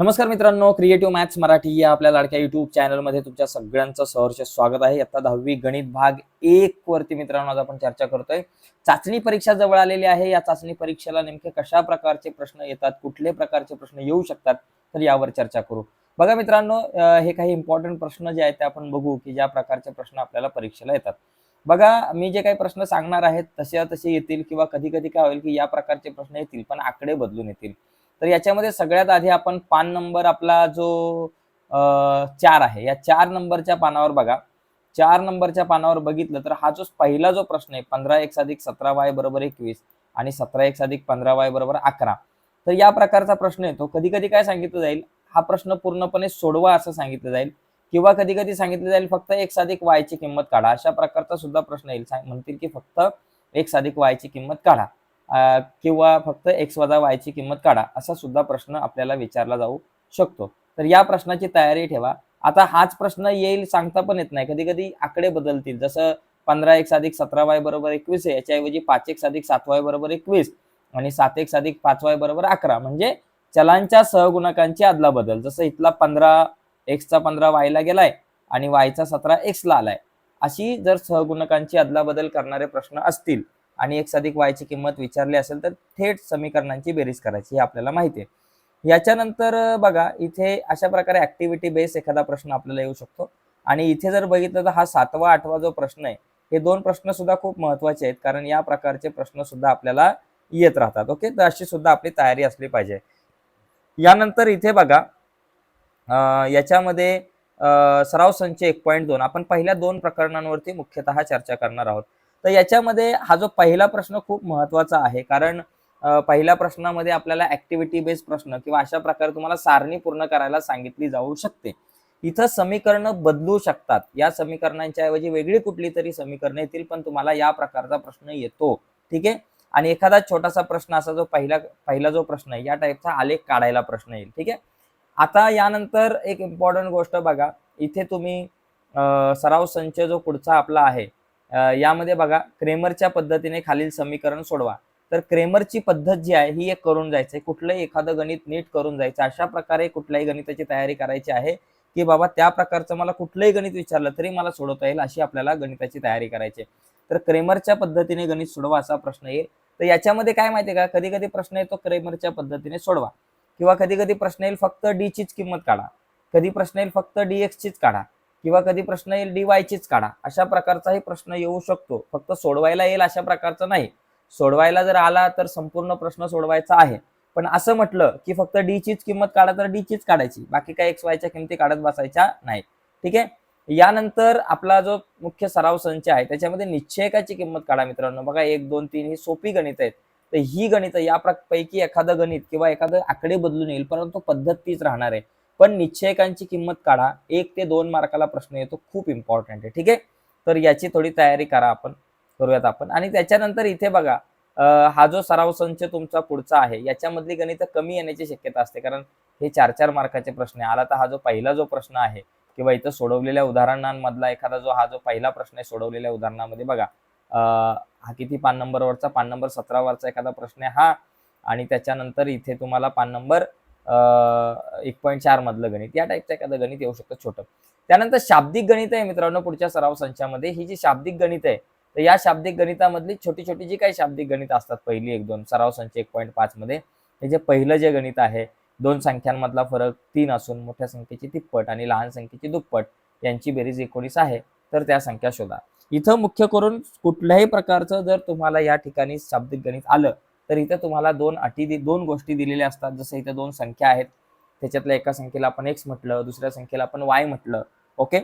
नमस्कार मित्रांनो creative maths Marathi या आपल्या लाडक्या युट्यूब चॅनलमध्ये तुमच्या सगळ्यांचं सहर्ष स्वागत आहे. आता दहावी गणित भाग एक वरती मित्रांनो आज आपण चर्चा करतोय. चाचणी परीक्षा जवळ आलेली आहे. या चाचणी परीक्षेला नेमके कशा प्रकारचे प्रश्न येतात कुठले प्रकारचे प्रश्न येऊ शकतात तर यावर चर्चा करू. बघा मित्रांनो हे काही इम्पॉर्टंट प्रश्न जे आहेत ते आपण बघू की ज्या प्रकारचे प्रश्न आपल्याला परीक्षेला येतात. बघा मी जे काही प्रश्न सांगणार आहेत तसे तसे येतील किंवा कधी कधी काय होईल की या प्रकारचे प्रश्न येतील पण आकडे बदलून येतील. तर याच्यामध्ये सगळ्यात आधी आपण पान नंबर आपला जो चार आहे या चार नंबरच्या पानावर बघा. चार नंबरच्या पानावर बघितलं तर हा जो पहिला जो प्रश्न आहे पंधरा एक अधिक सतरा वाय बरोबर एकवीस आणि सतरा एक अधिक पंधरा वाय बरोबर अकरा तर या प्रकारचा प्रश्न येतो. कधी कधी काय सांगितलं जाईल हा प्रश्न पूर्णपणे सोडवा असं सांगितलं जाईल किंवा कधी कधी सांगितलं जाईल फक्त एक साधिक वायची किंमत काढा. अशा प्रकारचा सुद्धा प्रश्न येईल. सांग- म्हणतील की फक्त एक साधिक वायची किंमत काढा. किंवा फक्त एक्स वजा वायची किंमत काढा असा सुद्धा प्रश्न आपल्याला विचारला जाऊ शकतो. तर या प्रश्नाची तयारी ठेवा. आता हाच प्रश्न येईल सांगता पण येत नाही. कधी कधी आकडे बदलतील. जसं पंधरा एक अधिक सतरा वाय बरोबर एकवीस आहे याच्याऐवजी पाच एक अधिक सात वाय बरोबर एकवीस आणि सात एक अधिक पाच वाय बरोबर अकरा. म्हणजे चलांच्या सहगुणकांची अदला बदल जसं इथला पंधरा एक्सचा पंधरा वायला गेलाय आणि वायचा सतरा एक्सला आलाय. अशी जर सहगुणकांची अदलाबदल करणारे प्रश्न असतील आणि एक अधिक वायची किंमत विचारली असेल तर थेट समीकरणांची बेरीज करायची हे आपल्याला माहिती आहे. याच्यानंतर बघा इथे अशा प्रकारे ऍक्टिव्हिटी बेस एखादा प्रश्न आपल्याला येऊ शकतो. आणि इथे जर बघितलं तर हा सातवा आठवा जो प्रश्न आहे हे दोन प्रश्न सुद्धा खूप महत्त्वाचे आहेत कारण या प्रकारचे प्रश्न सुद्धा आपल्याला येत राहतात. ओके? तर अशी सुद्धा आपली तयारी असली पाहिजे. यानंतर इथे बघा अं, याच्यामध्ये सराव संच एक पॉईंट दोन. आपण पहिल्या दोन प्रकरणांवरती मुख्यतः चर्चा करणार आहोत. तर याच्यामध्ये हा जो पहिला प्रश्न खूप महत्त्वाचा आहे. कारण पहिल्या प्रश्नामध्ये आपल्याला ऍक्टिव्हिटी बेस्ड प्रश्न किंवा अशा प्रकारे तुम्हाला सारणी पूर्ण करायला सांगितली जाऊ शकते. इथं समीकरणं बदलू शकतात. या समीकरणांच्या ऐवजी वेगळी कुठली तरी समीकरणं येतील पण तुम्हाला या प्रकारचा प्रश्न येतो. ठीक आहे? आणि एखादा छोटासा प्रश्न असा जो पहिला पहिला जो प्रश्न आहे या टाईपचा आलेख काढायला प्रश्न येईल. ठीक आहे? आता यानंतर एक इम्पॉर्टंट गोष्ट बघा. इथे तुम्ही सराव संच जो पुढचा आपला आहे यामध्ये बघा क्रेमरच्या पद्धतीने खालील समीकरण सोडवा. तर क्रेमरची पद्धत जी आहे ही एक करून जायचं आहे कुठलंही एखादं गणित नीट करून जायचं. अशा प्रकारे कुठल्याही गणिताची तयारी करायची आहे की बाबा त्या प्रकारचं मला कुठलंही गणित विचारलं तरी मला सोडवता येईल अशी आपल्याला गणिताची तयारी करायची आहे. तर क्रेमरच्या पद्धतीने गणित सोडवा असा प्रश्न येईल. तर याच्यामध्ये काय माहितीये का? कधी कधी प्रश्न येतो क्रेमरच्या पद्धतीने सोडवा. किंवा कधी कधी प्रश्न येईल फक्त डी चीच किंमत काढा. कधी प्रश्न येईल फक्त डी चीच काढा. किंवा कधी प्रश्न येईल डी चीच काढा. अशा प्रकारचाही प्रश्न येऊ शकतो. फक्त सोडवायला येईल अशा प्रकारचा नाही. सोडवायला जर आला तर संपूर्ण प्रश्न सोडवायचा आहे. पण असं म्हटलं की फक्त डी चीच किंमत काढा तर डी चीच काढायची. बाकी काय एक्स वायच्या किमती काढत बसायच्या नाही. ठीक आहे? यानंतर आपला जो मुख्य सराव संच आहे त्याच्यामध्ये निश्चयकाची किंमत काढा मित्रांनो. बघा एक दोन तीन ही सोपी गणित आहेत. तर ही गणित या पैकी एखादं गणित किंवा एखादं आकडे बदलून येईल परंतु पद्धत तीच राहणार आहे. पण निश्चयकांची किंमत काढा. एक ते दोन मार्काला प्रश्न येतो. खूप इम्पॉर्टंट आहे. ठीक आहे? तर याची थोडी तयारी करा आपण. करूयात आपण. आणि त्याच्यानंतर इथे बघा हा जो सराव संच तुमचा पुढचा आहे याच्यामधली गणित कमी येण्याची शक्यता असते. कारण हे चार चार मार्काचे प्रश्न आहे. आला तर हा जो पहिला जो प्रश्न आहे किंवा इथं सोडवलेल्या उदाहरणांमधला एखादा जो हा जो पहिला प्रश्न आहे सोडवलेल्या उदाहरणामध्ये बघा हा किती पान नंबरवरचा पान नंबर सतरावरचा एखादा प्रश्न आहे हा. आणि त्याच्यानंतर इथे तुम्हाला पान नंबर एक पॉईंट चार मधलं गणित. या टाईपचं एखादं गणित येऊ शकतं छोटं. त्यानंतर शाब्दिक गणित आहे मित्रांनो पुढच्या सराव संचामध्ये. ही जी शाब्दिक गणित आहे तर या शाब्दिक गणितामधली छोटी छोटी जी काही शाब्दिक गणित असतात पहिली एक दोन सराव संच एक पॉईंट पाच मध्ये. हे जे पहिलं जे गणित आहे दोन संख्यांमधला फरक तीन असून मोठ्या संख्येची तिप्पट आणि लहान संख्येची दुप्पट यांची बेरीज एकोणीस आहे तर त्या संख्या शोधा. इथं मुख्य करून कुठल्याही प्रकारचं जर तुम्हाला या ठिकाणी शाब्दिक गणित आलं तर इथं तुम्हाला दोन अटी दोन गोष्टी दिलेल्या असतात. जसं इथं दोन संख्या आहेत. त्याच्यातल्या एका संख्येला आपण एक्स म्हटलं दुसऱ्या संख्येला आपण वाय म्हटलं. ओके?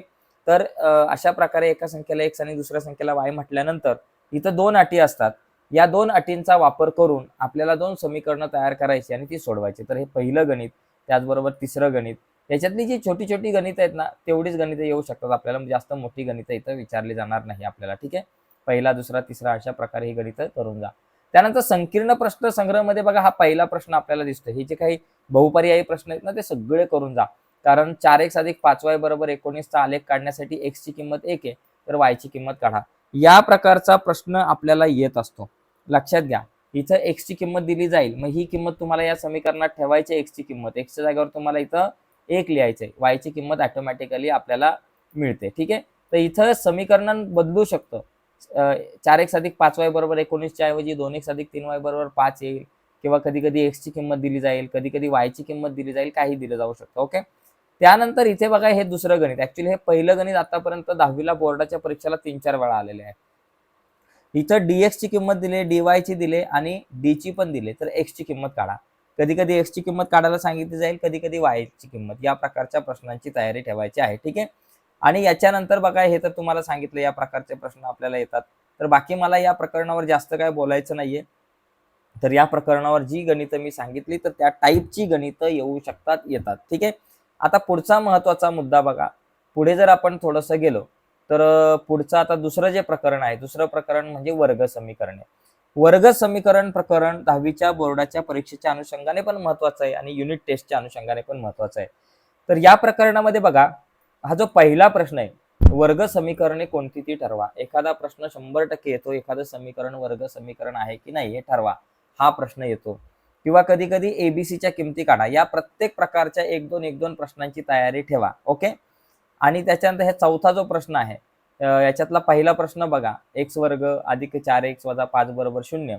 तर अशा प्रकारे एका संख्येला एक्स आणि दुसऱ्या संख्येला वाय म्हटल्यानंतर इथं दोन अटी असतात. या दोन अटींचा वापर करून आपल्याला दोन समीकरणं तयार करायची आणि ती सोडवायची. तर हे पहिलं गणित त्याचबरोबर तिसरं गणित. याच्यातली जी छोटी छोटी गणितं आहेत ना तेवढीच गणितं येऊ शकतात आपल्याला. म्हणजे जास्त मोठी गणितं इथं विचारली जाणार नाही आपल्याला. ठीक आहे? पहिला दुसरा तिसरा अशा प्रकारे ही गणितं करून जा. त्यानंतर संकीर्ण प्रश्न संग्रहमध्ये बघा हा पहिला प्रश्न आपल्याला दिसतो हे जे काही बहुपर्यायी प्रश्न आहेत ना ते सगळे करून जा. कारण चार एक्स अधिक पाच वाय बरोबर एकोणीसचा आलेख काढण्यासाठी एक्सची किंमत एक आहे तर वाय ची किंमत काढा. या प्रकारचा प्रश्न आपल्याला येत असतो. लक्षात घ्या इथं एक्सची किंमत दिली जाईल. मग ही किंमत तुम्हाला या समीकरणात ठेवायची एक्सची किंमत. एक्सच्या जागेवर तुम्हाला इथं एक लिहायचंय वायची किंमत ऑटोमॅटिकली आपल्याला मिळते. ठीक आहे? तर इथं समीकरण बदलू शकतं. चार एक्स अधिक पाच वाय बरोबर एकोणीसच्या ऐवजी दोन एक्स अधिक तीन वाय बरोबर पाच येईल. किंवा कधी कधी एक्सची किंमत दिली जाईल कधी कधी वायची किंमत दिली जाईल काही दिलं जाऊ शकतं ओके? त्यानंतर इथे बघा हे दुसरं गणित. ऍक्च्युली हे पहिलं गणित आतापर्यंत दहावीला बोर्डाच्या परीक्षेला तीन चार वेळा आलेले आहे. इथं dx ची किंमत दिली dy ची दिले आणि डीची ची पण दिले तर एक्सची ची किंमत काढा. कधी कधी एक्सची ची किंमत काढायला सांगितली जाईल कधी कधी वायची ची किंमत. या प्रकारच्या प्रश्नांची तयारी ठेवायची आहे ठीक आहे? आणि याच्यानंतर बघा हे तर तुम्हाला सांगितलं या प्रकारचे प्रश्न आपल्याला येतात. तर बाकी मला या प्रकरणावर जास्त काय बोलायचं नाहीये. तर या प्रकरणावर जी गणितं मी सांगितली तर त्या टाईपची गणितं येऊ शकतात येतात. ठीक आहे? आता पुढचा महत्त्वाचा मुद्दा बघा. पुढे जर आपण थोडंसं गेलो तर पुढचं आता दुसरं जे प्रकरण आहे दुसरं प्रकरण म्हणजे वर्ग समीकरणे. वर्ग समीकरण प्रकरण दहावीच्या बोर्डाच्या परीक्षेच्या अनुषंगाने पण महत्वाचं आहे आणि युनिट टेस्टच्या अनुषंगाने पण महत्वाचं आहे. तर या प्रकरणामध्ये बघा हा जो पहिला प्रश्न आहे वर्ग समीकरणे कोणती ती ठरवा. एखादा प्रश्न शंभर टक्के येतो एखादं समीकरण वर्ग समीकरण आहे की नाही हे ठरवा. हा प्रश्न येतो. किंवा कधी कधी एबीसीच्या किमती काढा. या प्रत्येक प्रकारच्या एक दोन एक दोन प्रश्नांची तयारी ठेवा. ओके? आणि त्याच्यानंतर हे चौथा जो प्रश्न आहे याच्यातला पहिला प्रश्न बघा. एक्स वर्ग अधिक चार एक्स वजा पाच बरोबर शून्य.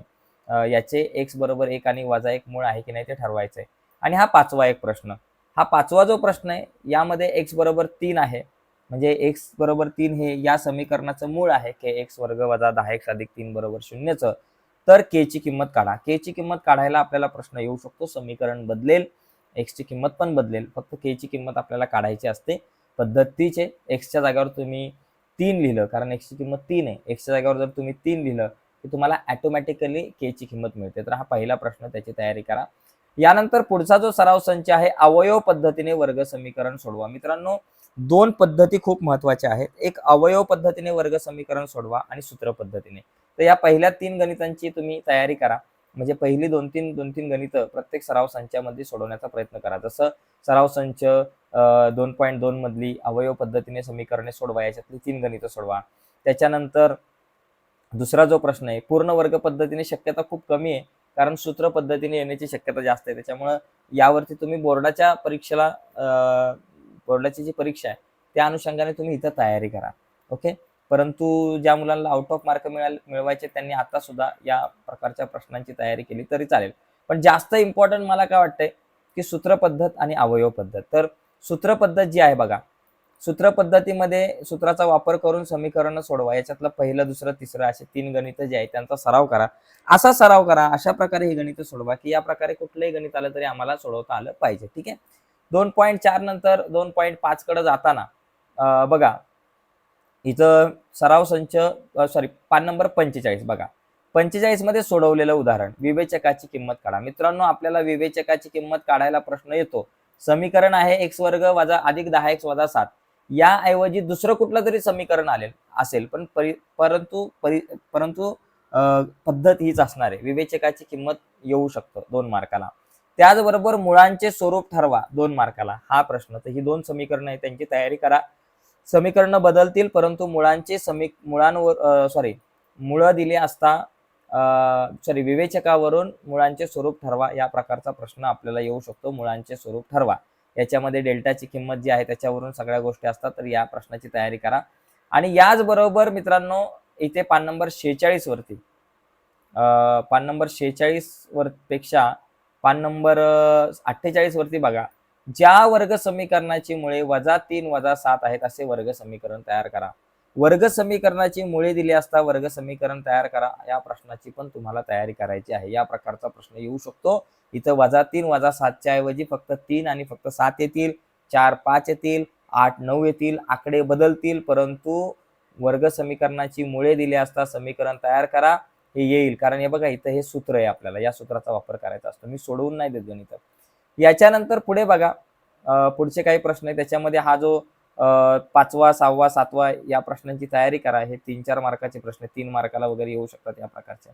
याचे एक्स बरोबर एक आणि वजा एक मूळ आहे की नाही ते ठरवायचं आहे आणि हा पाचवा एक प्रश्न. हा पाचवा जो प्रश्न आहे यामध्ये एक्स बरोबर तीन आहे. म्हणजे एक्स बरोबर तीन हे या समीकरणाचं मूळ आहे. के एक्स वर्ग वजा दहा एक्स अधिक तीन बरोबर शून्यचं. तर के ची किंमत काढा. के ची किंमत काढायला आपल्याला प्रश्न येऊ शकतो. समीकरण बदलेल. एक्स ची किंमत पण बदलेल. फक्त के ची किंमत आपल्याला काढायची असते. पद्धत तीच आहे एक्सच्या जागेवर तुम्ही तीन लिहिलं कारण एक्सची किंमत तीन आहे. एक्सच्या जागेवर जर तुम्ही तीन लिहिलं की तुम्हाला ॲटोमॅटिकली के ची किंमत मिळते. तर हा पहिला प्रश्न त्याची तयारी करा. यानंतर पुढचा जो सराव संच आहे अवयव पद्धतीने वर्ग समीकरण सोडवा. मित्रांनो दोन पद्धती खूप महत्त्वाच्या आहेत. एक अवयव पद्धतीने वर्ग समीकरण सोडवा आणि सूत्र पद्धतीने. तर या पहिल्या तीन गणितांची तुम्ही तयारी करा. म्हणजे पहिली दोन तीन दोन तीन गणितं प्रत्येक सराव संचामध्ये सोडवण्याचा प्रयत्न करा. जसं सराव संच दोन पॉईंट दोन मधली अवयव पद्धतीने समीकरणे सोडवा याच्यातली तीन गणितं सोडवा. त्याच्यानंतर दुसरा जो प्रश्न आहे पूर्ण वर्ग पद्धतीने शक्यता खूप कमी आहे. कारण सूत्र पद्धतीने येण्याची शक्यता जास्त आहे. त्याच्यामुळं यावरती तुम्ही बोर्डाच्या परीक्षेला बोर्डाची जी परीक्षा आहे त्या अनुषंगाने तुम्ही इथं तयारी करा. ओके? परंतु ज्या मुलांना आउट ऑफ मार्क मिळाल मिळवायचे त्यांनी आता सुद्धा या प्रकारच्या प्रश्नांची तयारी केली तरी चालेल. पण जास्त इम्पॉर्टंट मला काय वाटतंय की सूत्र पद्धत आणि अवयव पद्धत. तर सूत्र पद्धत जी आहे बघा सूत्र पद्धतीमध्ये सूत्राचा वापर करून समीकरण सोडवा. याच्यातलं पहिलं दुसरं तिसरं असे तीन गणितं जे आहेत त्यांचा सराव करा. असा सराव करा अशा प्रकारे ही गणितं सोडवा की या प्रकारे कुठलंही गणित आलं तरी आम्हाला सोडवता आलं पाहिजे. ठीक आहे? दोन पॉईंट चार नंतर दोन पॉईंट पाच कडे जाताना बघा इथं सराव संच सॉरी पान नंबर पंचेचाळीस बघा. पंचेचाळीसमध्ये सोडवलेलं उदाहरण विवेचकाची किंमत काढा. मित्रांनो आपल्याला विवेचकाची किंमत काढायला प्रश्न येतो. समीकरण आहे एक्स वर्ग वजा अधिक दहा एक्स वजा सात. या ऐवजी दुसरं कुठलं तरी समीकरण आले असेल. पण परि परंतु परि परंतु पद्धत हीच असणार आहे. विवेचकाची किंमत येऊ शकतं दोन मार्काला. त्याचबरोबर मुळांचे स्वरूप ठरवा दोन मार्काला. हा प्रश्न. तर ही दोन समीकरणं आहे त्यांची तयारी करा. समीकरणं बदलतील परंतु मुळांचे समी मुळांवर सॉरी मुळं दिले असता सॉरी विवेचकावरून मुळांचे स्वरूप ठरवा या प्रकारचा प्रश्न आपल्याला येऊ शकतो. मुळांचे स्वरूप ठरवा. याच्यामध्ये डेल्टाची किंमत जी आहे त्याच्यावरून सगळ्या गोष्टी असतात तर या प्रश्नाची तयारी करा. आणि याचबरोबर मित्रांनो इथे पान नंबर शेहेचाळीस वरती. अं, पान नंबर शेहेचाळीस वर पेक्षा पान नंबर अठ्ठेचाळीस वरती बघा. ज्या वर्ग समीकरणाची मुळे वजा तीन वजा सात आहेत असे वर्ग समीकरण तयार करा. वर्ग समीकरणाची मुळे दिली असता वर्ग समीकरण तयार करा या प्रश्नाची पण तुम्हाला तयारी करायची आहे. या प्रकारचा प्रश्न येऊ शकतो. इथं वजा तीन वजा सातच्या ऐवजी फक्त तीन आणि फक्त सात येतील. चार पाच येतील. आठ नऊ येतील. आकडे बदलतील. परंतु वर्ग समीकरणाची मुळे दिली असता समीकरण तयार करा. हे येईल. कारण हे बघा इथं हे सूत्र आहे आपल्याला. या सूत्राचा वापर करायचा असतो. मी सोडवून नाही देत गणित. याच्यानंतर पुढे बघा. पुढचे काही प्रश्न आहे त्याच्यामध्ये हा जो पाचवा सहावा सातवा या प्रश्नांची तयारी करा. हे तीन चार मार्काचे प्रश्न तीन मार्काला वगैरे येऊ शकतात या प्रकारच्या.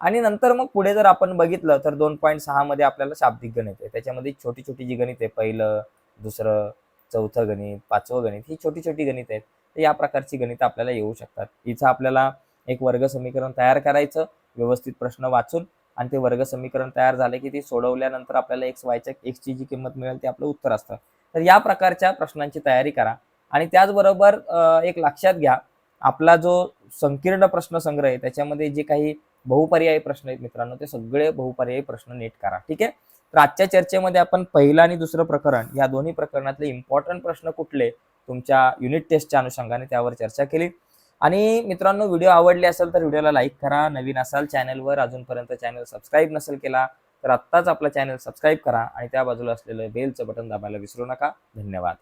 आणि नंतर मग पुढे जर आपण बघितलं तर दोन पॉईंट सहा मध्ये आपल्याला शाब्दिक गणित आहे. त्याच्यामध्ये छोटी छोटी जी गणित आहे पहिलं दुसरं चौथं गणित पाचवं गणित ही छोटी छोटी गणित आहेत. तर या प्रकारची गणित आपल्याला येऊ शकतात. इथं आपल्याला एक वर्ग समीकरण तयार करायचं. व्यवस्थित प्रश्न वाचून आणि ते वर्ग समीकरण तयार झाले की ते सोडवल्यानंतर आपल्याला एक्स वायच्या एक्सची जी किंमत मिळेल ते आपलं उत्तर असतं. तर या प्रकारच्या प्रश्नांची तयारी करा. आणि त्याचबरोबर एक लक्षात घ्या आपला जो संकीर्ण प्रश्न संग्रह आहे त्याच्यामध्ये जे काही बहुपर्यायी प्रश्न आहेत मित्रांनो ते सगळे बहुपर्यायी प्रश्न नीट करा ठीक आहे? तर आजच्या चर्चेमध्ये आपण पहिलं आणि दुसरं प्रकरण या दोन्ही प्रकरणातले इम्पॉर्टंट प्रश्न कुठले तुमच्या युनिट टेस्टच्या अनुषंगाने त्यावर चर्चा केली. आणि मित्रांनो व्हिडिओ आवडले असेल तर व्हिडिओला लाईक करा. नवीन असाल चॅनलवर अजूनपर्यंत चॅनल सबस्क्राईब नसेल केला तर आत्ताच आपला चॅनल सबस्क्राईब करा आणि त्या बाजूला असलेलं बेलचं बटन दाबायला विसरू नका. धन्यवाद.